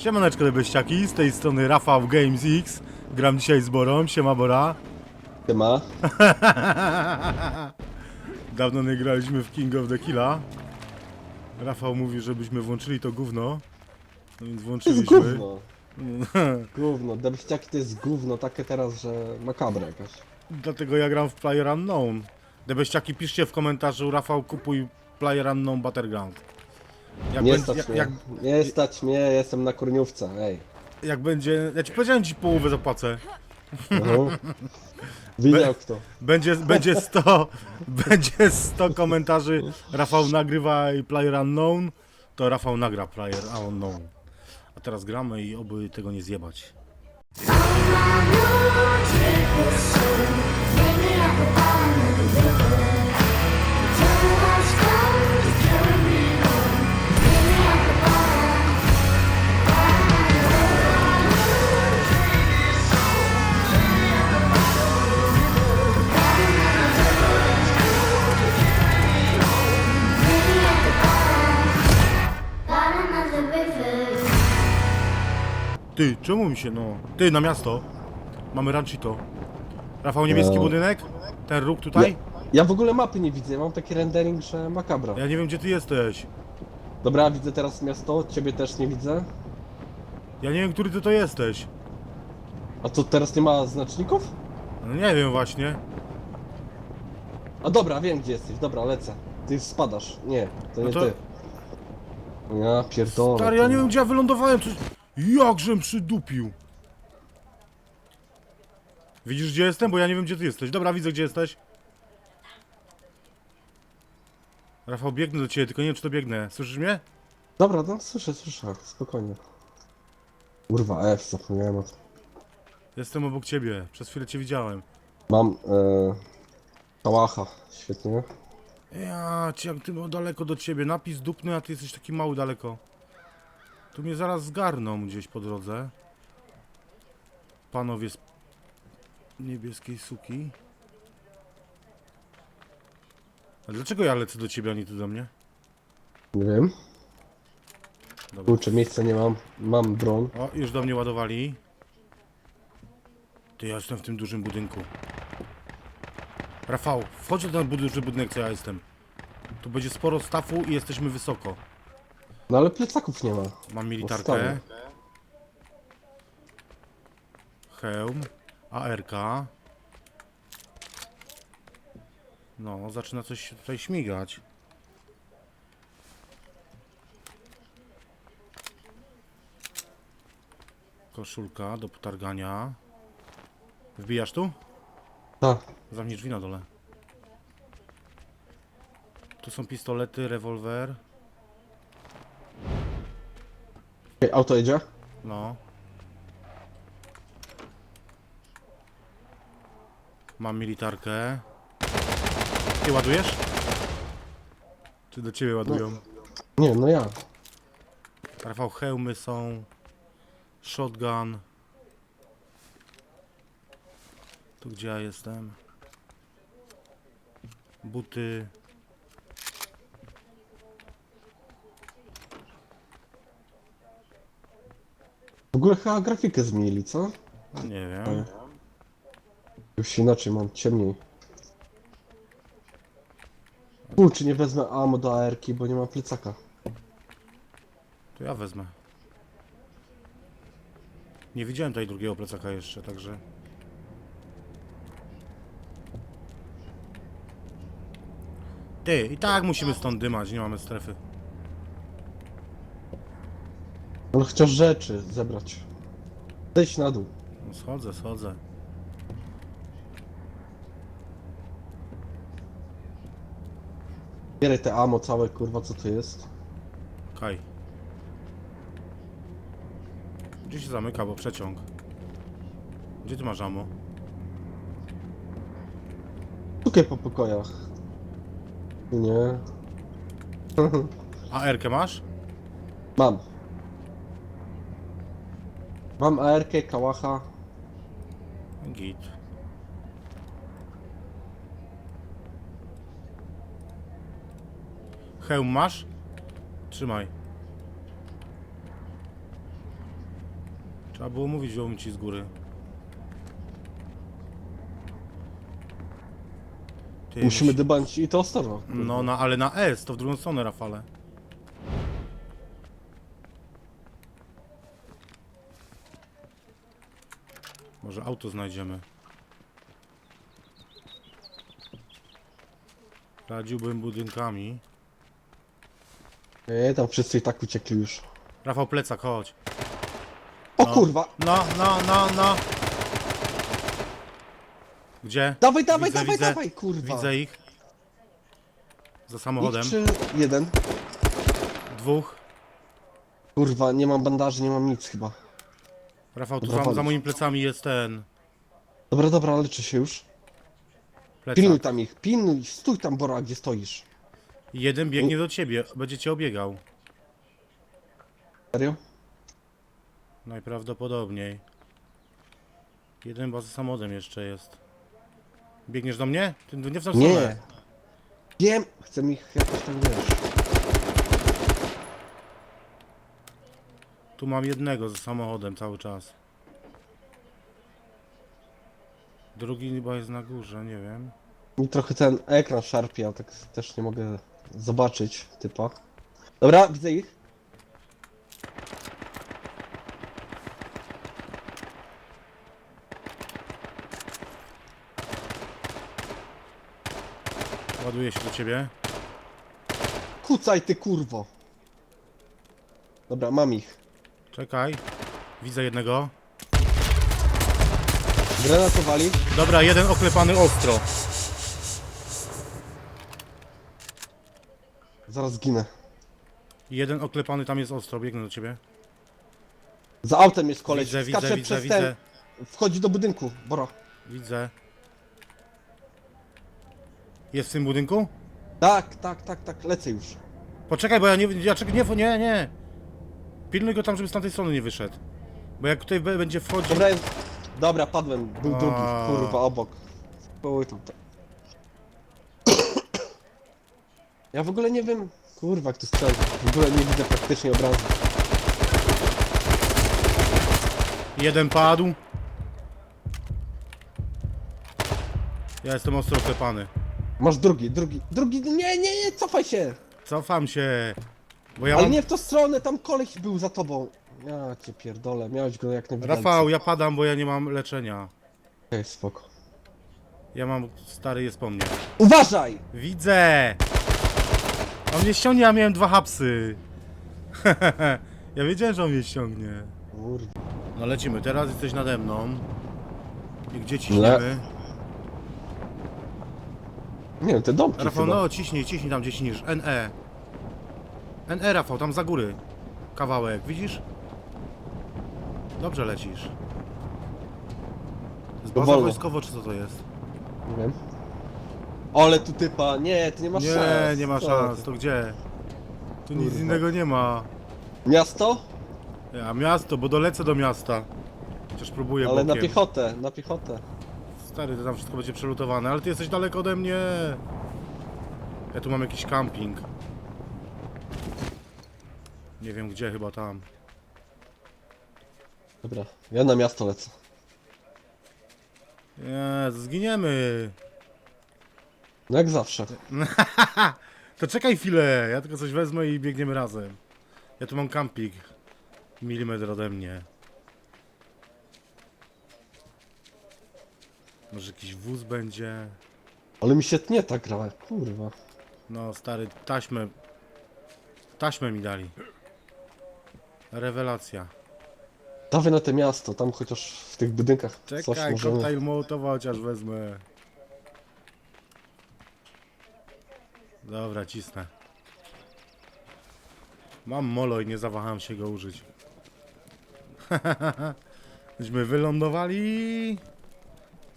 Siemaneczko lebeściaki, z tej strony Rafał Games X. Gram dzisiaj z Borą, siema Bora. Ty ma? Dawno nie graliśmy w King of the Killa. Rafał mówi, żebyśmy włączyli to gówno. No więc To jest włączyliśmy. gówno. Gówno. Debściaki to jest gówno takie teraz, że makabra jakaś. Dlatego ja gram w Player Unknown. Debeściaki piszcie w komentarzu Rafał kupuj Player Unknown Battleground. Jak, Nie będzie- stać jak, mnie. jak, Nie stać mnie, jestem na kurniówce, ej. jak będzie... Ja ci powiedziałem, ci połowę zapłacę. Mhm. Widział kto. Będzie, będzie 100, będzie 100 komentarzy Rafał nagrywa i Player Unknown, to Rafał nagra Player Unknown. A teraz gramy i oby tego nie zjebać. Bottom Ty, czemu mi się no... Ty, na miasto. Mamy ranchito. Rafał, niebieski No. budynek? Ten róg tutaj? Ja w ogóle mapy nie widzę, ja mam taki rendering, że makabra. Ja nie wiem, gdzie ty jesteś. Dobra, widzę teraz miasto, ciebie też nie widzę. Ja nie wiem, który ty to jesteś. A to teraz nie ma znaczników? No nie wiem właśnie. A dobra, wiem gdzie jesteś, dobra, lecę. Ty spadasz. Nie, to No nie to- ty. Ja pierdolę. Stary, ja nie kurwa. wiem, gdzie ja wylądowałem. Coś... Jakżem przydupił. Widzisz, gdzie jestem? Bo ja nie wiem, gdzie ty jesteś. Dobra, widzę, gdzie jesteś. Rafał, biegnę do ciebie, tylko nie wiem, czy to biegnę. Słyszysz mnie? Dobra, no słyszę, słyszę, spokojnie. Kurwa, F, zapomniałem o tym. Jestem obok ciebie. Przez chwilę cię widziałem. Mam, e... Kałacha, świetnie. Ja cię, jak ty no daleko do ciebie. Napis dupny, a ty jesteś taki mały daleko. Tu mnie zaraz zgarną gdzieś po drodze. Panowie z niebieskiej suki. A dlaczego ja lecę do ciebie, a nie ty do mnie? Nie wiem. Dobra. Kurczę, miejsca nie mam. Mam broń. O, już do mnie ładowali. Ty, ja jestem w tym dużym budynku. Rafał, wchodź do ten duży budynek, co ja jestem. Tu będzie sporo stafu i jesteśmy wysoko. No ale plecaków nie ma. Mam militarkę. stary. Hełm. ARK. No, zaczyna coś tutaj śmigać. Koszulka do potargania. Wbijasz tu? Tak. Zamknij drzwi na dole. Tu są pistolety, rewolwer. Ej, auto jedzie? No. Mam militarkę. Ty ładujesz? Czy do ciebie ładują? Nie, no ja. Rafał, hełmy są. Shotgun. Tu gdzie ja jestem? Buty. Ogóle chyba grafikę zmienili, co? No nie wiem. Już inaczej mam, ciemniej. Kurczę, nie wezmę ammo do AR-ki, bo nie ma plecaka. To ja wezmę. Nie widziałem tutaj drugiego plecaka jeszcze, także. Ty, i tak musimy stąd dymać, nie mamy strefy. Chociaż rzeczy zebrać. Zejdź na dół. No schodzę, schodzę. Bieraj te ammo całe, kurwa, co to jest? Kaj. Gdzie się zamyka, bo przeciąg. Gdzie ty masz ammo? Szukaj po pokojach. Nie. A R-kę masz? Mam. Mam AR-kę, kałacha. Git. Hełm masz? Trzymaj. Trzeba było mówić, wziąłem ci z góry. Ty, Musimy musi- dybać i to ostro. No, no, ale na S, to w drugą stronę, Rafale. Może auto znajdziemy. Radziłbym budynkami. Nie, tam wszyscy i tak uciekli już. Rafał, plecak, chodź. O No. kurwa! No, no, no, no. Gdzie? Dawaj, dawaj, Widzę, dawaj, widzę. dawaj, kurwa! Widzę ich. Za samochodem. Ich czy jeden? Dwóch. Kurwa, nie mam bandaży, nie mam nic chyba. Rafał, tu Dobra, za, za chodź. moimi plecami jest ten Dobra, dobra, leczę się już. plecak. Pilnuj tam ich, pilnuj, stój tam, Bora, gdzie stoisz. Jeden biegnie do ciebie, będzie cię obiegał. Serio? Najprawdopodobniej. Jeden chyba za samochodem jeszcze jest. Biegniesz do mnie? Ty nie w tą Nie. stronę. Wiem, chcę ich jakoś tam, wiesz. Tu mam jednego za samochodem cały czas. Drugi chyba jest na górze, nie wiem. Mi trochę ten ekran szarpie, a tak też nie mogę zobaczyć typa. Dobra, widzę ich. Ładuję się do ciebie. Kucaj ty kurwo. Dobra, mam ich. Czekaj. Widzę jednego. Granatowali. Dobra, jeden oklepany ostro. Zaraz ginę. Jeden oklepany tam jest ostro, biegnę do ciebie. Za autem jest koleś. Widzę, Skacze widzę, widzę, przez widzę. ten. Wchodzi do budynku, Bora. Widzę. Jest w tym budynku? Tak, tak, tak, tak, lecę już. Poczekaj, bo ja nie. Ja czekaj, nie, nie, nie. Pilnuj go tam, żeby z tamtej strony nie wyszedł. Bo jak tutaj będzie wchodził. Dobra, jest... Dobra, padłem. Był A. drugi, kurwa, obok. Oj, tam. tam. Ja w ogóle nie wiem. Kurwa, tu strzela. W ogóle nie widzę praktycznie obrazu. Jeden padł. Ja jestem ostro oklepany. Masz drugi, drugi, drugi. Nie, nie, nie, cofaj się. Cofam się. Bo ja Ale mam. nie w tą stronę, tam koleś był za tobą. Ja cię pierdolę, miałeś go jak najwięcej. Rafał, ja padam, bo ja nie mam leczenia. Okej, spoko. Ja mam. Stary jest po mnie. Uważaj! Widzę! On mnie ściągnie, a miałem dwa hapsy. ja wiedziałem, że on mnie ściągnie. Kurwa. No lecimy, teraz jesteś nade mną. I gdzie ciśniemy? Nie wiem, te domki Rafał, chyba. no ciśnij, ciśnij tam gdzie ciśnisz. NE. NE, Rafał, tam za góry. Kawałek, widzisz? Dobrze lecisz. Z baza Wolno. wojskowo, czy co to jest? Nie wiem. Ale tu typa, nie, ty nie masz Nie, szans. nie ma Co szans, ty? to gdzie? Tu nic Kurwa. innego nie ma. Miasto? Ja miasto, bo dolecę do miasta. Chociaż próbuję Ale na bokiem. piechotę, na piechotę. Stary, to tam wszystko będzie przelutowane, ale ty jesteś daleko ode mnie. Ja tu mam jakiś camping. Nie wiem gdzie, chyba tam. Dobra, ja na miasto lecę. Nie, zginiemy. No jak zawsze. To czekaj chwilę, ja tylko coś wezmę i biegniemy razem. Ja tu mam camping. Milimetr ode mnie. Może jakiś wóz będzie. Ale mi się tnie ta gra, kurwa. No stary, taśmę. Taśmę mi dali. Rewelacja. Dawaj na to miasto, tam chociaż w tych budynkach coś Czekaj, możemy... koktajl Mołotowa chociaż wezmę. Dobra, cisnę. Mam molo i nie zawahałem się go użyć. Myśmy wylądowali.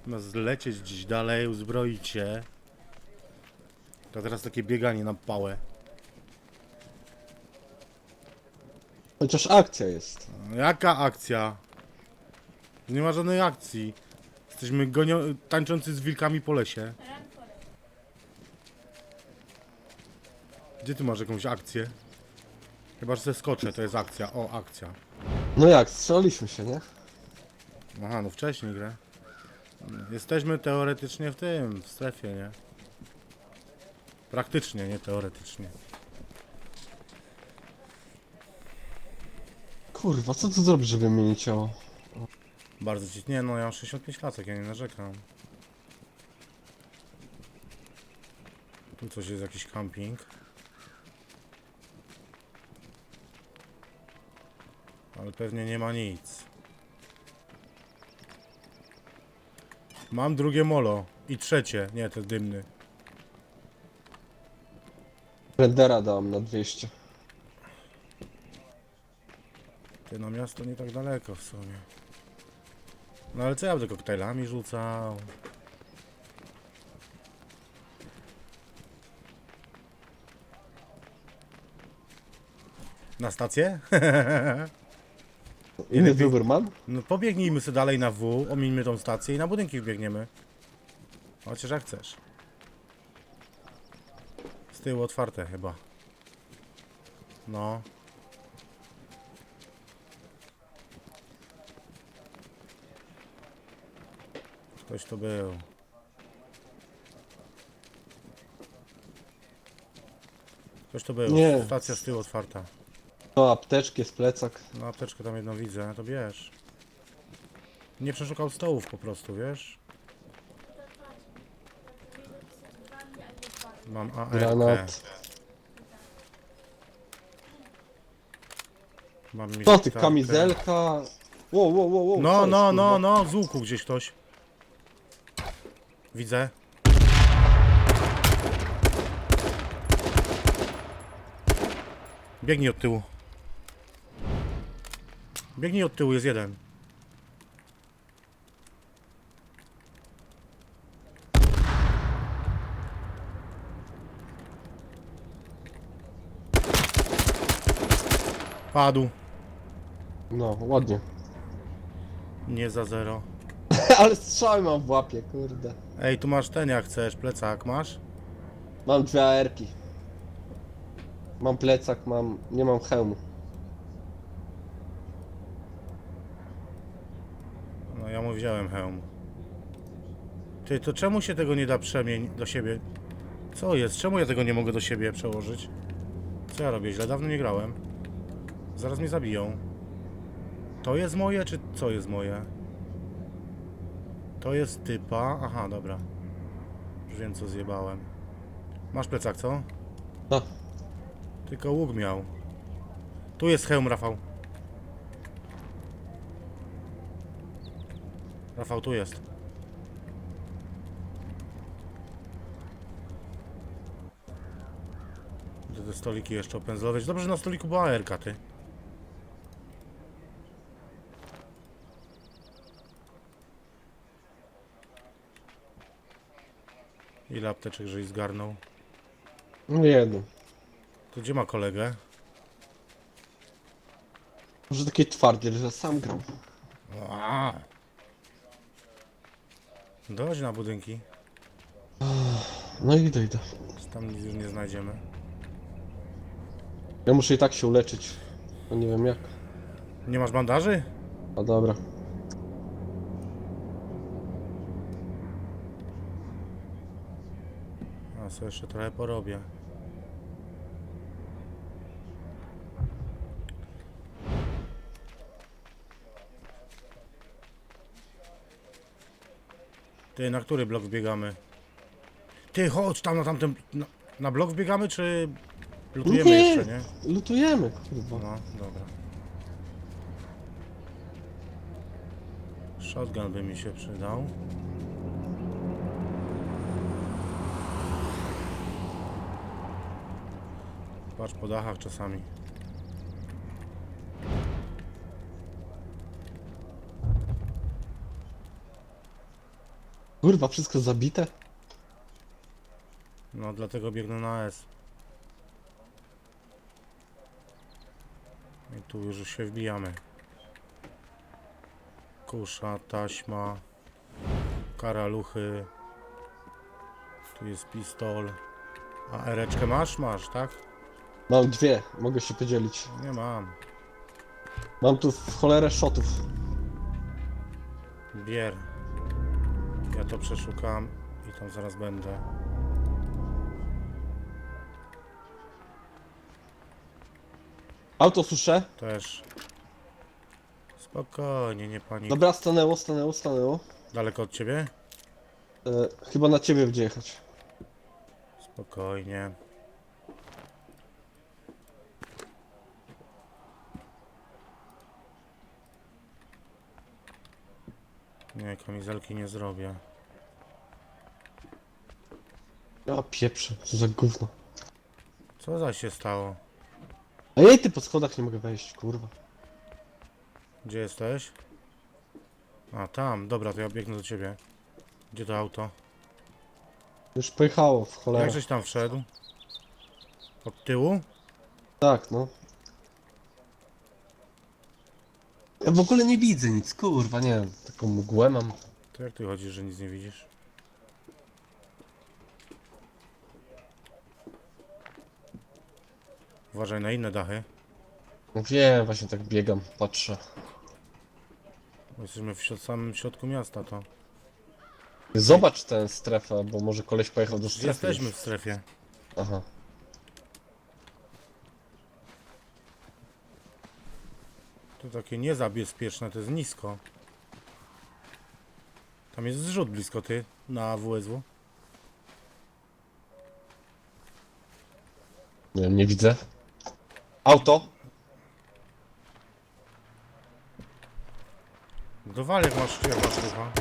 Zamiast lecieć gdzieś dalej, uzbroić się. To teraz takie bieganie na pałę. Chociaż akcja jest. Jaka akcja? Nie ma żadnej akcji. Jesteśmy gonio... tańczący z wilkami po lesie. Gdzie ty masz jakąś akcję? Chyba, że se skoczę, to jest akcja. O, akcja. No jak, strzelaliśmy się, nie? Aha, no wcześniej grę. Jesteśmy teoretycznie w tym, w strefie, nie? Praktycznie, nie teoretycznie. Kurwa, co tu zrobić, żeby mnie nie ciało? Bardzo ci... Nie no, ja mam 65 lat, ja nie narzekam. Tu coś jest, jakiś camping. Ale pewnie nie ma nic. Mam drugie molo. I trzecie. Nie, to jest dymny. Rendera dam na 200. Ty no miasto nie tak daleko w sumie. No ale co ja będę koktajlami rzucał? Na stację? Inny mam? No pobiegnijmy sobie dalej na W, omińmy tą stację i na budynki wbiegniemy. Chociaż jak chcesz. Z tyłu otwarte chyba. No. Ktoś tu był. Ktoś tu był. Nie. Stacja z tyłu otwarta. No, apteczki, jest plecak. No apteczkę tam jedną widzę, to bierz. Nie przeszukał stołów po prostu, wiesz? Mam AR. Granat. Mam Co ty, kamizelka? Wow, wow, wow, wow. No, jest, no, no, kurwa? no, z łuku gdzieś ktoś. Widzę. Biegnij od tyłu. Biegnij od tyłu, jest jeden. Padł. No, ładnie. Nie za zero. Ale strzały mam w łapie, kurde. Ej, tu masz ten jak chcesz, plecak masz? Mam dwie AR-ki. Mam plecak, mam... nie mam hełmu. No ja mu wziąłem hełm. Ty, to czemu się tego nie da przemień do siebie? Co jest? Czemu ja tego nie mogę do siebie przełożyć? Co ja robię źle? Dawno nie grałem. Zaraz mnie zabiją. To jest moje, czy co jest moje? To jest typa. Aha, dobra. Już wiem co zjebałem. Masz plecak, co? No, Tylko łuk miał. Tu jest hełm, Rafał. Rafał, tu jest. Gdzie te stoliki jeszcze opędzlować? Dobrze, że na stoliku była ARK, ty. Ile apteczek żeś zgarnął? no jedną. To gdzie ma kolegę? Może taki twardy, że sam gram. A. Dochodź na budynki. No idę, idę. Czy Tam nic już nie znajdziemy. Ja muszę i tak się uleczyć. No nie wiem jak. Nie masz bandaży? A dobra. Co jeszcze trochę porobię. Ty, na który blok wbiegamy? Ty, chodź tam na tamten... Na, na blok wbiegamy, czy... Lutujemy Nie. jeszcze, nie? Lutujemy, kurwa. No, dobra. Shotgun by mi się przydał. Patrz po dachach czasami. Kurwa, wszystko zabite? No, dlatego biegnę na S. I tu już się wbijamy. Kusza, taśma, karaluchy. Tu jest pistol. A ereczkę masz? Masz, tak? Mam dwie, mogę się podzielić. Nie mam. Mam tu w cholerę shotów. Bier. Ja to przeszukam i tam zaraz będę. Auto suszę. Też. Spokojnie, nie panik. Dobra, stanęło, stanęło, stanęło. Daleko od ciebie? E, chyba na ciebie będzie jechać. Spokojnie. Nie, kamizelki nie zrobię. Ja pieprzę, co za gówno. Co za się stało? A jej ty po schodach nie mogę wejść, kurwa. Gdzie jesteś? A, tam. Dobra, to ja biegnę do ciebie. Gdzie to auto? Już pojechało w cholerę. Jak żeś tam wszedł? Od tyłu? Tak, no. Ja w ogóle nie widzę nic, kurwa, nie wiem. Taką mgłę mam. To jak ty chodzisz, że nic nie widzisz? Uważaj na inne dachy. No wiem, właśnie tak biegam, patrzę. Bo jesteśmy w środ- samym środku miasta, to. Zobacz tę strefę, bo może koleś pojechał do strefy. Jesteśmy już. w strefie. Aha. To takie niezabezpieczne, to jest nisko. Tam jest zrzut blisko ty, na WSW. Nie wiem, nie widzę. Auto. Dowal jak masz, jak masz rucha.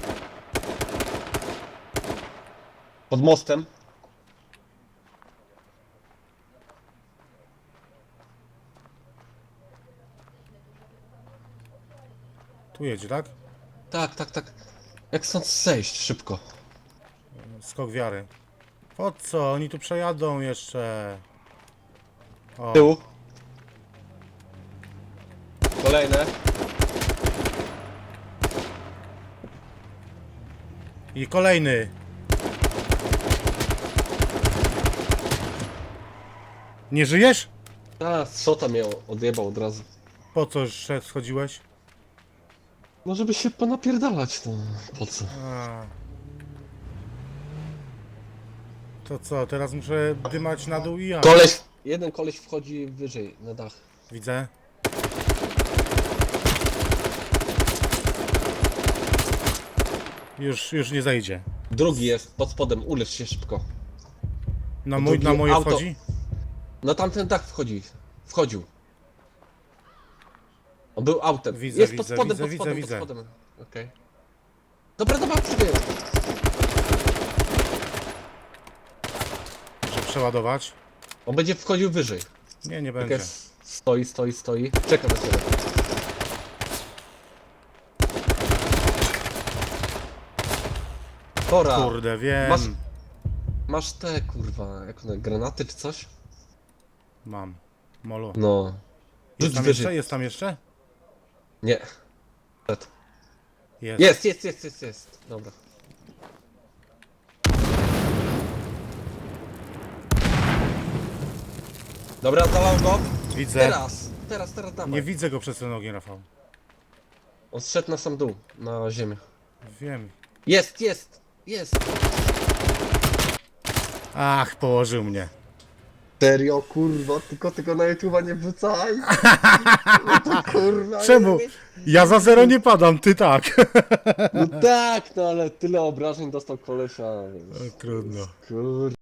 Pod mostem. Tu jedzie, tak? Tak, tak, tak. Jak stąd zejść szybko? Skok wiary. Po co? Oni tu przejadą jeszcze. O, Tyłu. Kolejne. i kolejny. Nie żyjesz? A, co tam miał? Odjebał od razu. Po co jeszcze schodziłeś? No żeby się ponapierdalać, no. Po co? A. To co, teraz muszę dymać na dół i ja. Koleś! Jeden koleś wchodzi wyżej, na dach. Widzę. Już, już nie zajdzie. Drugi jest pod spodem, ulecz się szybko. Na, mój, drugi na moje auto. wchodzi? Na tamten dach wchodzi. Wchodził. On był autem. Widzę, jest pod widzę, spodem, widzę, pod spodem, widzę. pod spodem. Okej. Dobra, dobra, przybiję. Muszę przeładować. On będzie wchodził wyżej. Nie, nie Tak będzie. jest. Stoi, stoi, stoi. Czeka na ciebie. Tora, Kurde, wiem. Masz- masz te kurwa, jak one, granaty czy coś? Mam. Molo. No. Jest Rzuć tam wyżej. jeszcze? Jest tam jeszcze? Nie. Jest. Jest, jest, jest, jest, jest. Dobra. Dobra, zalał go. Widzę. Teraz, teraz, teraz dawaj. Nie widzę go przez ten ogień, Rafał. On zszedł na sam dół, na ziemię. Wiem. Jest, jest, jest. Ach, położył mnie. Serio, kurwa, tylko tego na YouTube'a nie wrzucaj. No to kurwa. Czemu? Ja za zero nie padam, ty tak. No tak, no ale tyle obrażeń dostał kolesia. więc- Trudno. Kurwa.